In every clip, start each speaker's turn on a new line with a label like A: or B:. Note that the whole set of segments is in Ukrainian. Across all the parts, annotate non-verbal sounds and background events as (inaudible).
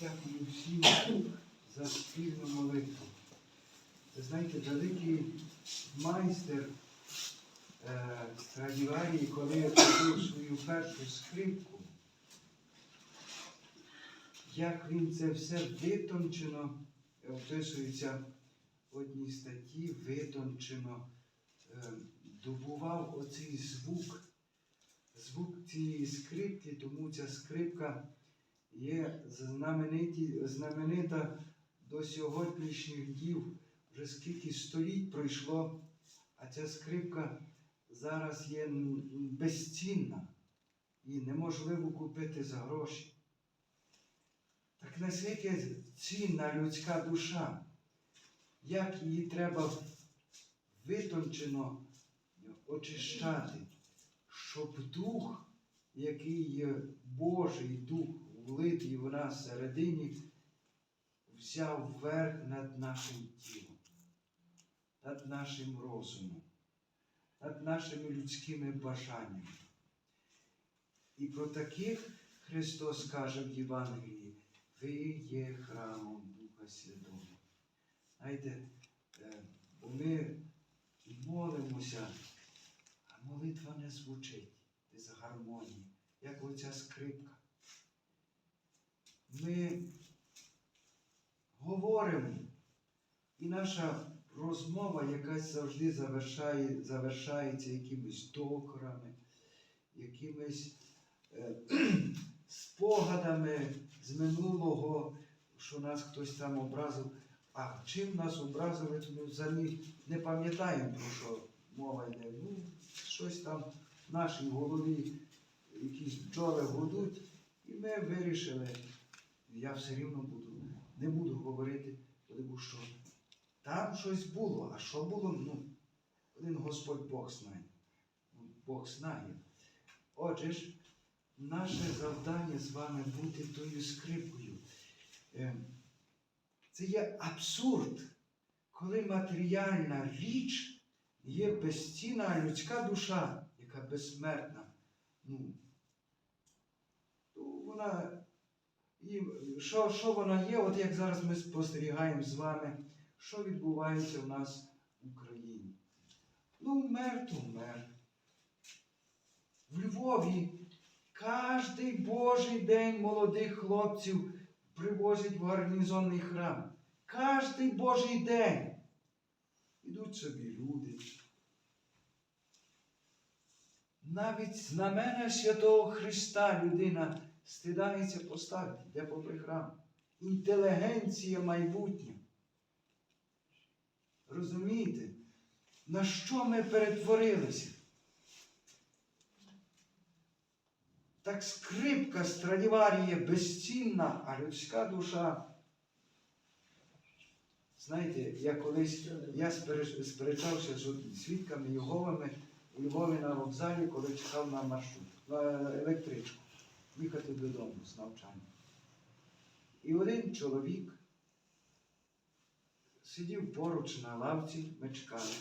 A: Дякую всім за спільну молитву. Ви знаєте, великий майстер е, коли робив свою першу скрипку, як він це все витончено описується в одній статті, витончено е, добував оцей звук, звук цієї скрипки, тому ця скрипка є знамениті, знаменита до сьогоднішніх днів. Вже скільки століть пройшло, а ця скрипка зараз є безцінна і неможливо купити за гроші. Так наскільки цінна людська душа, як її треба витончено очищати, щоб дух, який є Божий дух, влитий в нас всередині, взяв верх над нашим тілом, над нашим розумом, над нашими людськими бажаннями. І про таких Христос каже в Євангелії, ви є храмом Духа Святого. Знаєте, е, ми молимося, а молитва не звучить без гармонії, як оця скрипка. Ми говоримо, і наша розмова якась завжди завершає, завершається якимись докорами, якимись е, (clears throat) спогадами з минулого, що нас хтось там образив. А чим нас образили, ми взагалі не пам'ятаємо, про що мова йде. Ну, щось там в нашій голові, якісь бджоли гудуть, і ми вирішили, я все рівно буду, не буду говорити, тому що там щось було, а що було, ну, один Господь Бог знає. Ну, Бог знає. Отже ж, наше завдання з вами бути тою скрипкою. Е, Це є абсурд, коли матеріальна річ є безцінна, людська душа, яка безсмертна. Ну, то вона, і що, що вона є, от як зараз ми спостерігаємо з вами, що відбувається в нас в Україні. Ну, мер то мер. В Львові кожний Божий день молодих хлопців привозять в гарнізонний храм. Кожний Божий день. Ідуть собі люди. Навіть знамена святого Христа людина стидається поставити, де попри храм. Інтелігенція майбутня. Розумієте, на що ми перетворилися? Так скрипка Страдіварія безцінна, а людська душа. Знаєте, я колись я спереч- сперечався з свідками Єговими у Львові на вокзалі, коли чекав на маршрут, на електричку, їхати додому з навчання. І один чоловік сидів поруч на лавці, ми чекали,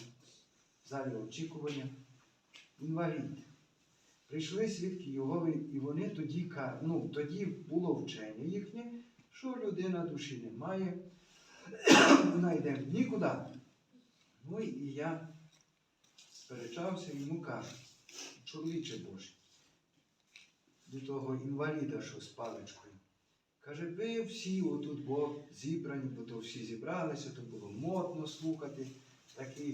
A: в залі очікування, інвалід. Прийшли свідки Єгови, і вони тоді ну, тоді було вчення їхнє, що людина душі не має, (coughs) вона йде нікуди. Ну і я сперечався, йому кажу, чоловіче Божий, до того інваліда, що з паличкою. Каже, ви всі отут бо зібрані, бо то всі зібралися, то було модно слухати такі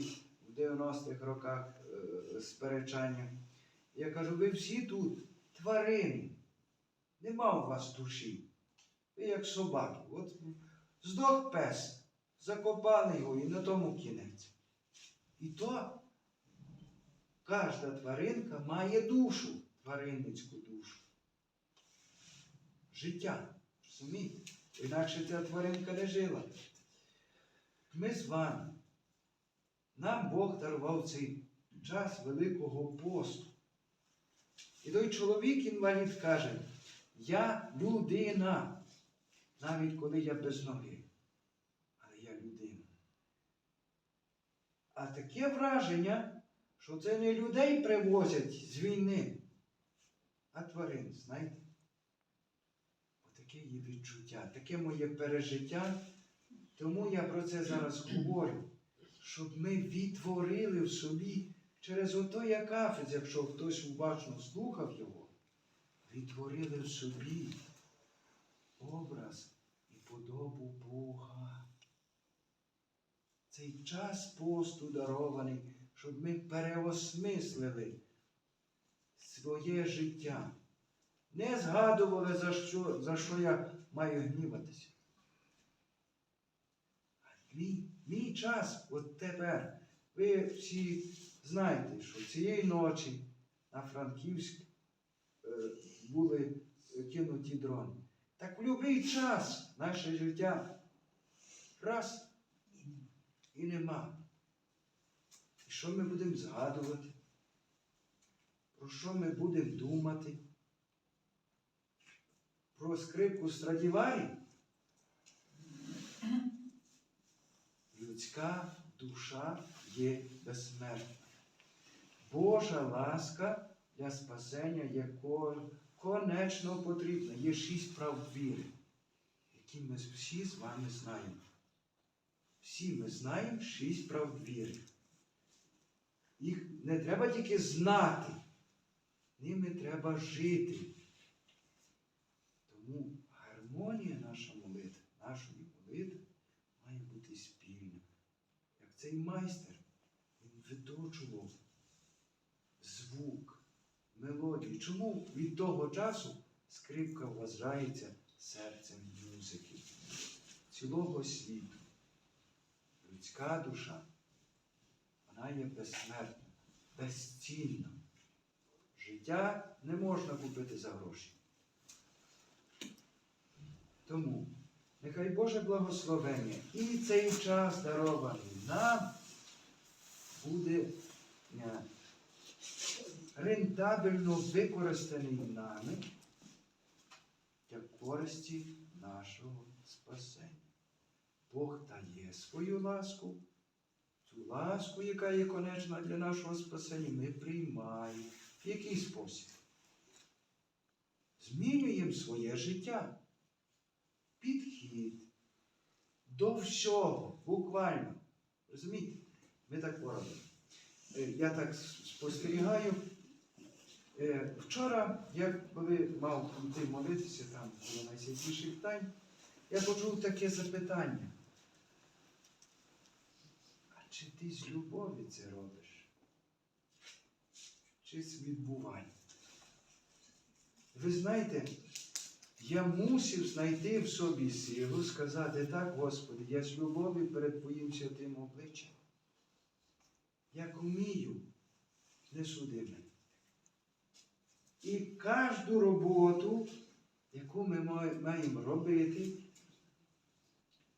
A: в 90-х роках е, сперечання. Я кажу, ви всі тут тварини. Нема у вас душі. Ви як собаки. От здох пес, закопали його і на тому кінець. І то кожна тваринка має душу, тваринницьку душу. Життя. Розумієте? Інакше ця тваринка не жила. Ми з вами. Нам Бог дарував цей час Великого посту. І той чоловік інвалід каже, я людина, навіть коли я без ноги. Але я людина. А таке враження, що це не людей привозять з війни, а тварин, знаєте? Таке є відчуття, таке моє пережиття. Тому я про це зараз говорю, щоб ми відтворили в собі через отой акафиз, якщо хтось уважно слухав його, відтворили в собі образ і подобу Бога. Цей час посту дарований, щоб ми переосмислили своє життя. Не згадували, за що, за що я маю гніватися. Мій, мій час от тепер. Ви всі знаєте, що цієї ночі на Франківськ е, були кинуті дрони. Так в будь-який час наше життя раз і нема. І що ми будемо згадувати? Про що ми будемо думати? Про скрипку Страдіварі? Людська душа є безсмертна. Божа ласка для спасення якого конечно потрібна. Є шість прав віри, які ми всі з вами знаємо. Всі ми знаємо шість прав віри. Їх не треба тільки знати, ними треба жити. Тому гармонія наша молитва, нашої молитви має бути спільна. Як цей майстер, він виточував звук, мелодію. Чому від того часу скрипка вважається серцем музики цілого світу? Людська душа, вона є безсмертна, безцінна. Життя не можна купити за гроші. Тому нехай Боже благословення і цей час дарований нам буде е, рентабельно використаний нами для користі нашого спасення. Бог дає свою ласку, цю ласку, яка є конечна для нашого спасення, ми приймаємо. В який спосіб? Змінюємо своє життя, підхід до всього, буквально. Розумієте? Ми так поробимо. Е, Я так спостерігаю. Е, Вчора, я коли мав йти молитися, там було найсвятіших тайн, я почув таке запитання. А чи ти з любові це робиш? Чи з відбування? Ви знаєте, я мусив знайти в собі силу сказати так, Господи, я з любові перед Твоїм святим обличчям. Як вмію, не суди мене. І кожну роботу, яку ми маємо робити,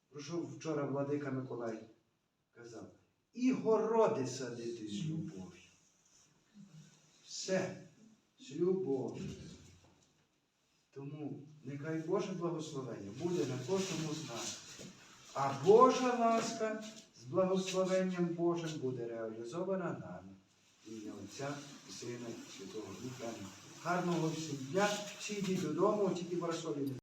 A: про що вчора владика Миколай казав, і городи садити з любов'ю. Все з любов'ю. Тому нехай Боже благословення буде на кожному з нас. А Божа ласка з благословенням Божим буде реалізована нами. Ім'я Отця і Сина Святого Духа. Гарного всім дня, всі йдіть додому, тільки не